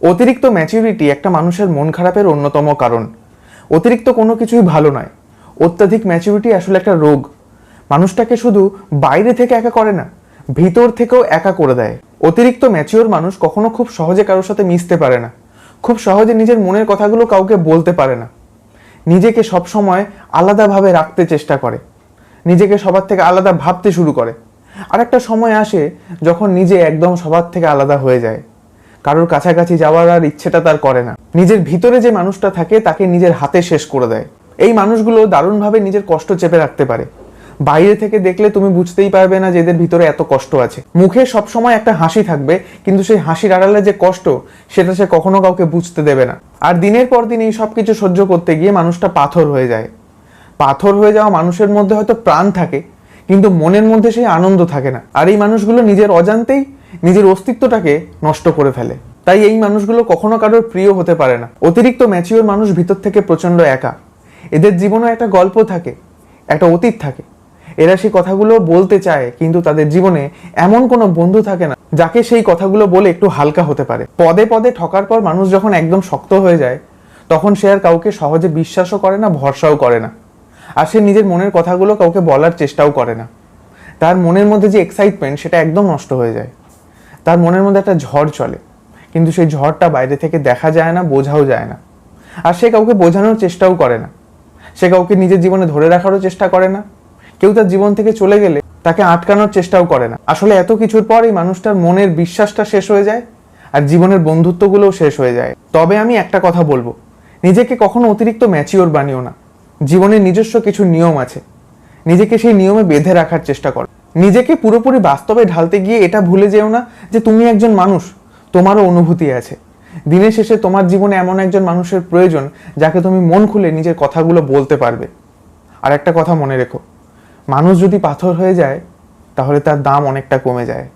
অতিরিক্ত ম্যাচিউরিটি একটা মানুষের মন খারাপের অন্যতম কারণ। অতিরিক্ত কোনো কিছুই ভালো নয়। অত্যাধিক ম্যাচিউরিটি আসলে একটা রোগ। মানুষটাকে শুধু বাইরে থেকে একা করে না, ভিতর থেকেও একা করে দেয়। অতিরিক্ত ম্যাচিওর মানুষ কখনো খুব সহজে কারোর সাথে মিশতে পারে না। খুব সহজে নিজের মনের কথাগুলো কাউকে বলতে পারে না। নিজেকে সবসময় আলাদাভাবে রাখতে চেষ্টা করে। নিজেকে সবার থেকে আলাদা ভাবতে শুরু করে। আর একটা সময় আসে যখন নিজে একদম সবার থেকে আলাদা হয়ে যায়। কারোর কাছাকাছি যাওয়ার আর ইচ্ছেটা তার করে না। নিজের ভিতরে যে মানুষটা থাকে, তাকে নিজের হাতে শেষ করে দেয়। এই মানুষগুলো দারুণভাবে নিজের কষ্ট চেপে রাখতে পারে। বাইরে থেকে দেখলে তুমি বুঝতেই পারবে না যে এদের ভিতরে এত কষ্ট আছে। মুখে সবসময় একটা হাসি থাকবে, কিন্তু সেই হাসির আড়ালে যে কষ্ট, সেটা সে কখনো কাউকে বুঝতে দেবে না। আর দিনের পর দিন এই সব কিছু সহ্য করতে গিয়ে মানুষটা পাথর হয়ে যায়। পাথর হয়ে যাওয়া মানুষের মধ্যে হয়তো প্রাণ থাকে, কিন্তু মনের মধ্যে সেই আনন্দ থাকে না। আর এই মানুষগুলো নিজের অজান্তেই নিজের অস্তিত্বটাকে নষ্ট করে ফেলে। তাই এই মানুষগুলো কখনো কারোর প্রিয় হতে পারে না। অতিরিক্ত ম্যাচিওর মানুষ ভিতর থেকে প্রচণ্ড একা। এদের জীবনে একটা গল্প থাকে, একটা অতীত থাকে। এরা সেই কথাগুলো বলতে চায়, কিন্তু তাদের জীবনে এমন কোনো বন্ধু থাকে না, যাকে সেই কথাগুলো বলে একটু হালকা হতে পারে। পদে পদে ঠকার পর মানুষ যখন একদম শক্ত হয়ে যায়, তখন সে আর কাউকে সহজে বিশ্বাসও করে না, ভরসাও করে না। আর সে নিজের মনের কথাগুলো কাউকে বলার চেষ্টাও করে না। তার মনের মধ্যে যে এক্সাইটমেন্ট সেটা একদম নষ্ট হয়ে যায়। তার মনের মধ্যে একটা ঝড় চলে, কিন্তু সেই ঝড়টা বাইরে থেকে দেখা যায় না, বোঝাও যায় না। আর সে কাউকে বোঝানোর চেষ্টাও করে না। সে কাউকে নিজের জীবনে ধরে রাখারও চেষ্টা করে না। কেউ তার জীবন থেকে চলে গেলে তাকে আটকানোর চেষ্টাও করে না। আসলে এত কিছুর পর এই মানুষটার মনের বিশ্বাসটা শেষ হয়ে যায় আর জীবনের বন্ধুত্বগুলোও শেষ হয়ে যায়। তবে আমি একটা কথা বলব, নিজেকে কখনো অতিরিক্ত ম্যাচিওর বানিও না। জীবনের নিজস্ব কিছু নিয়ম আছে। নিজেকে সেই নিয়মে বেঁধে রাখার চেষ্টা করো। নিজেকে পুরোপুরি বাস্তবে ঢালতে গিয়ে এটা ভুলে যেও না যে তুমি একজন মানুষ, তোমারও অনুভূতি আছে। দিনের শেষে তোমার জীবনে এমন একজন মানুষের প্রয়োজন যাকে তুমি মন খুলে নিজের কথাগুলো বলতে পারবে। আর একটা কথা মনে রেখো, মানুষ যদি পাথর হয়ে যায়, তাহলে তার দাম অনেকটা কমে যায়।